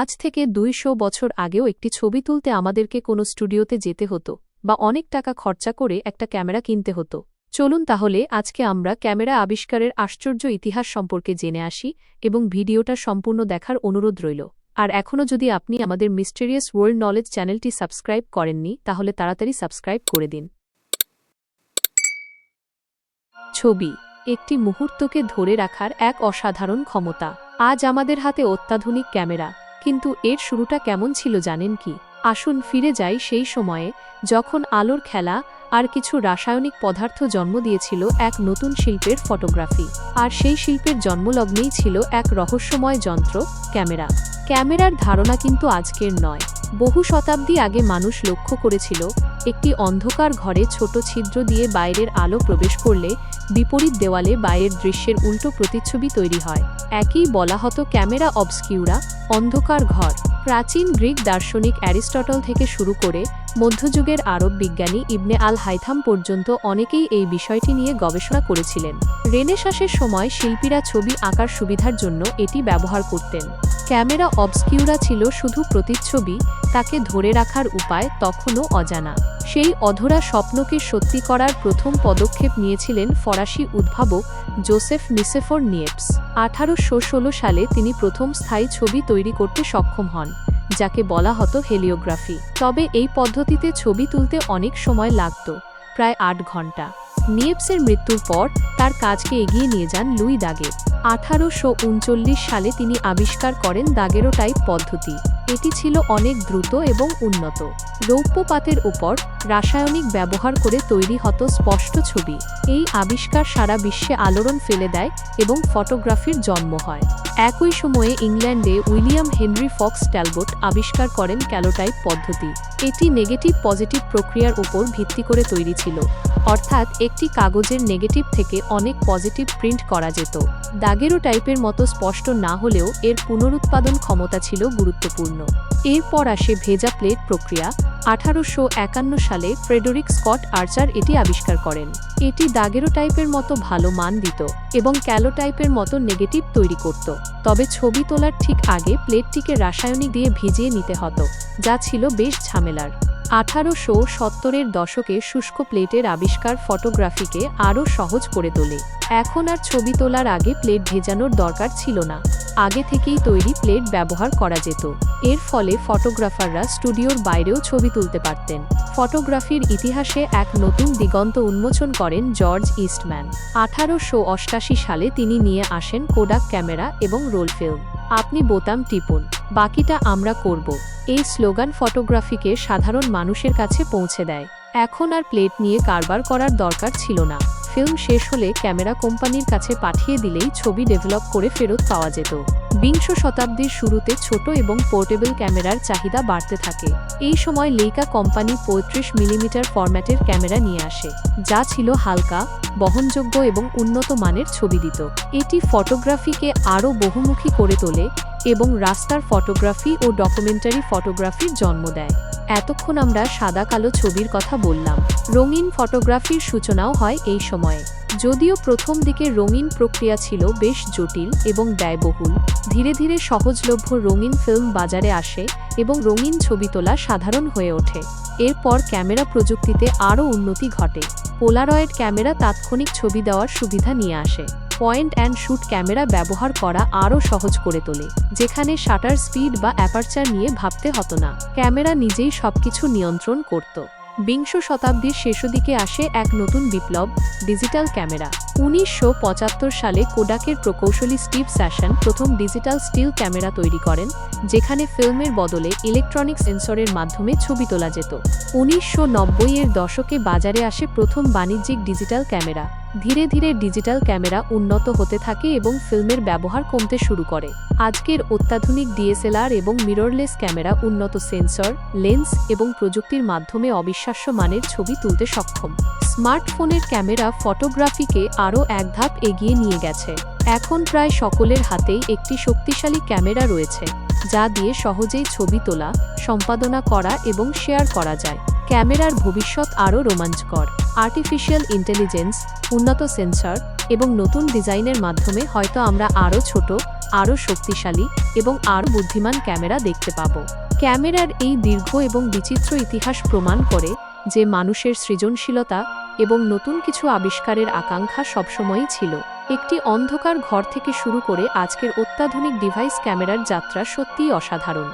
আজ থেকে দুইশো বছর আগেও একটি ছবি তুলতে আমাদেরকে কোনো স্টুডিওতে যেতে হতো, বা অনেক টাকা খরচা করে একটা ক্যামেরা কিনতে হতো। চলুন তাহলে আজকে আমরা ক্যামেরা আবিষ্কারের আশ্চর্য ইতিহাস সম্পর্কে জেনে আসি এবং ভিডিওটা সম্পূর্ণ দেখার অনুরোধ রইল। আর এখনও যদি আপনি আমাদের মিস্টেরিয়াস ওয়ার্ল্ড নলেজ চ্যানেলটি সাবস্ক্রাইব করেননি, তাহলে তাড়াতাড়ি সাবস্ক্রাইব করে দিন। ছবি, একটি মুহূর্তকে ধরে রাখার এক অসাধারণ ক্ষমতা। আজ আমাদের হাতে অত্যাধুনিক ক্যামেরা। কিন্তু এর শুরুটা কেমন ছিল জানেন কি? আসুন ফিরে যাই সেই সময়ে যখন আলোর খেলা আর কিছু রাসায়নিক পদার্থ জন্ম দিয়েছিল এক নতুন শিল্পের ফটোগ্রাফি। আর সেই শিল্পের জন্মলগ্নেই ছিল এক রহস্যময় যন্ত্র, ক্যামেরা। ক্যামেরার ধারণা কিন্তু আজকের নয়। বহু শতাব্দী আগে মানুষ লক্ষ্য করেছিল, একটি অন্ধকার ঘরে ছোট ছিদ্র দিয়ে বাইরের আলো প্রবেশ করলে বিপরীত দেওয়ালে বাইরের দৃশ্যের উল্টো প্রতিচ্ছবি তৈরি হয়। একই বলা হতো ক্যামেরা অবস্কিউরা অন্ধকার ঘর। প্রাচীন গ্রিক দার্শনিক অ্যারিস্টটল থেকে শুরু করে মধ্যযুগের আরব বিজ্ঞানী ইবনে আল হাইথাম পর্যন্ত অনেকেই এই বিষয়টি নিয়ে গবেষণা করেছিলেন। রেনেশাসের সময় শিল্পীরা ছবি আঁকার সুবিধার জন্য এটি ব্যবহার করতেন। ক্যামেরা অবস্কিউরা ছিল শুধু প্রতিচ্ছবি, তাকে ধরে রাখার উপায় তখনও অজানা। সেই অধরা স্বপ্নকে সত্যি করার প্রথম পদক্ষেপ নিয়েছিলেন ফরাসি উদ্ভাবক জোসেফ নিসেফর নিয়েপস আঠারোশো ষোলো সালে তিনি প্রথম স্থায়ী ছবি তৈরি করতে সক্ষম হন, যাকে বলা হতো হেলিওগ্রাফি। তবে এই পদ্ধতিতে ছবি তুলতে অনেক সময় লাগত, প্রায় আট ঘণ্টা। নিয়েপসের মৃত্যুর পর তার কাজকে এগিয়ে নিয়ে যান লুই দাগের আঠারোশো উনচল্লিশ সালে তিনি আবিষ্কার করেন দাগেরো টাইপ পদ্ধতি। এটি ছিল অনেক দ্রুত এবং উন্নত। রৌপ্যপাতের উপর রাসায়নিক ব্যবহার করে তৈরি হতো স্পষ্ট ছবি। এই আবিষ্কার সারা বিশ্বে আলোড়ন ফেলে দেয় এবং ফটোগ্রাফির জন্ম হয়। একই সময়ে ইংল্যান্ডে উইলিয়াম হেনরি ফক্স ট্যালবোট আবিষ্কার করেন ক্যালোটাইপ পদ্ধতি। এটি নেগেটিভ পজিটিভ প্রক্রিয়ার উপর ভিত্তি করে তৈরি ছিল। অর্থাৎ একটি কাগজের নেগেটিভ থেকে অনেক পজিটিভ প্রিন্ট করা যেত। দাগেরো টাইপের মতো স্পষ্ট না হলেও এর পুনরুৎপাদন ক্ষমতা ছিল গুরুত্বপূর্ণ। এরপর আসে ভেজা প্লেট প্রক্রিয়া। আঠারোশো একান্ন সালে ফ্রেডরিক স্কট আর্চার এটি আবিষ্কার করেন। এটি দাগেরো টাইপের মতো ভালো মান দিত এবং ক্যালো টাইপের মতো নেগেটিভ তৈরি করত। তবে ছবি তোলার ঠিক আগে প্লেটটিকে রাসায়নিক দিয়ে ভিজিয়ে নিতে হতো, যা ছিল বেশ ঝামেলার। আঠারোশো সত্তরের দশকে শুষ্ক প্লেটের আবিষ্কার ফটোগ্রাফিকে আরও সহজ করে তোলে। এখন আর ছবি তোলার আগে প্লেট ভেজানোর দরকার ছিল না। আগে থেকেই তৈরি প্লেট ব্যবহার করা যেত। এর ফলে ফটোগ্রাফাররা স্টুডিওর বাইরেও ছবি তুলতে পারতেন। ফটোগ্রাফির ইতিহাসে এক নতুন দিগন্ত উন্মোচন করেন জর্জ ইস্টম্যান। আঠারোশো অষ্টাশি সালে তিনি নিয়ে আসেন কোডাক ক্যামেরা এবং রোল ফিল্ম। আপনি বোতাম টিপুন, বাকিটা আমরা করব। এই স্লোগান ফটোগ্রাফিকে সাধারণ মানুষের কাছে পৌঁছে দেয়। এখন আর প্লেট নিয়ে কারবার করার দরকার ছিল না। ফিল্ম শেষ হলে ক্যামেরা কোম্পানির কাছে পাঠিয়ে দিলেই ছবি ডেভেলপ করে ফেরত পাওয়া যেত। বিংশ শতাব্দীর শুরুতে ছোট এবং পোর্টেবল ক্যামেরার চাহিদা বাড়তে থাকে। এই সময় লেইকা কোম্পানি পঁয়ত্রিশ মিলিমিটার ফরম্যাটের ক্যামেরা নিয়ে আসে, যা ছিল হালকা, বহনযোগ্য এবং উন্নত মানের ছবি দিত। এটি ফটোগ্রাফিকে আরও বহুমুখী করে তোলে এবং রাস্তার ফটোগ্রাফি ও ডকুমেন্টারি ফটোগ্রাফির জন্ম দেয়। এতক্ষণ আমরা সাদা কালো ছবির কথা বললাম। রঙিন ফটোগ্রাফির সূচনাও হয় এই সময়ে। যদিও প্রথম দিকে রঙিন প্রক্রিয়া ছিল বেশ জটিল এবং ব্যয়বহুল, ধীরে ধীরে সহজলভ্য রঙিন ফিল্ম বাজারে আসে এবং রঙিন ছবি তোলা সাধারণ হয়ে ওঠে। এরপর ক্যামেরা প্রযুক্তিতে আরও উন্নতি ঘটে। পোলারয়েড ক্যামেরা তাৎক্ষণিক ছবি দেওয়ার সুবিধা নিয়ে আসে। পয়েন্ট অ্যান্ড শ্যুট ক্যামেরা ব্যবহার করা আরও সহজ করে তোলে, যেখানে শাটার স্পিড বা অ্যাপারচার নিয়ে ভাবতে হতো না। ক্যামেরা নিজেই সবকিছু নিয়ন্ত্রণ করত। বিংশ শতাব্দীর শেষদিকে আসে এক নতুন বিপ্লব, ডিজিটাল ক্যামেরা। উনিশশো পঁচাত্তর সালে কোডাকের প্রকৌশলী স্টিভ স্যাশন প্রথম ডিজিটাল স্টিল ক্যামেরা তৈরি করেন, যেখানে ফিল্মের বদলে ইলেকট্রনিক সেন্সরের মাধ্যমে ছবি তোলা যেত। উনিশশো নব্বই এর দশকে বাজারে আসে প্রথম বাণিজ্যিক ডিজিটাল ক্যামেরা। ধীরে ধীরে ডিজিটাল ক্যামেরা উন্নত হতে থাকে এবং ফিল্মের ব্যবহার কমতে শুরু করে। আজকের অত্যাধুনিক ডিএসএলআর এবং মিররলেস ক্যামেরা উন্নত সেন্সর, লেন্স এবং প্রযুক্তির মাধ্যমে অবিশ্বাস্য মানের ছবি তুলতে সক্ষম। স্মার্টফোনের ক্যামেরা ফটোগ্রাফিকে আরও এক ধাপ এগিয়ে নিয়ে গেছে। এখন প্রায় সকলের হাতেই একটি শক্তিশালী ক্যামেরা রয়েছে, যা দিয়ে সহজেই ছবি তোলা, সম্পাদনা করা এবং শেয়ার করা যায়। ক্যামেরার ভবিষ্যৎ আরও রোমাঞ্চকর আর্টিফিশিয়াল ইন্টেলিজেন্স উন্নত সেন্সর এবং নতুন ডিজাইনের মাধ্যমে হয়তো আমরা আরও ছোট, আরও শক্তিশালী এবং আরও বুদ্ধিমান ক্যামেরা দেখতে পাব। ক্যামেরার এই দীর্ঘ এবং বিচিত্র ইতিহাস প্রমাণ করে যে মানুষের সৃজনশীলতা এবং নতুন কিছু আবিষ্কারের আকাঙ্ক্ষা সবসময়ই ছিল। একটি অন্ধকার ঘর থেকে শুরু করে আজকের অত্যাধুনিক ডিভাইস ক্যামেরার যাত্রা সত্যিই অসাধারণ।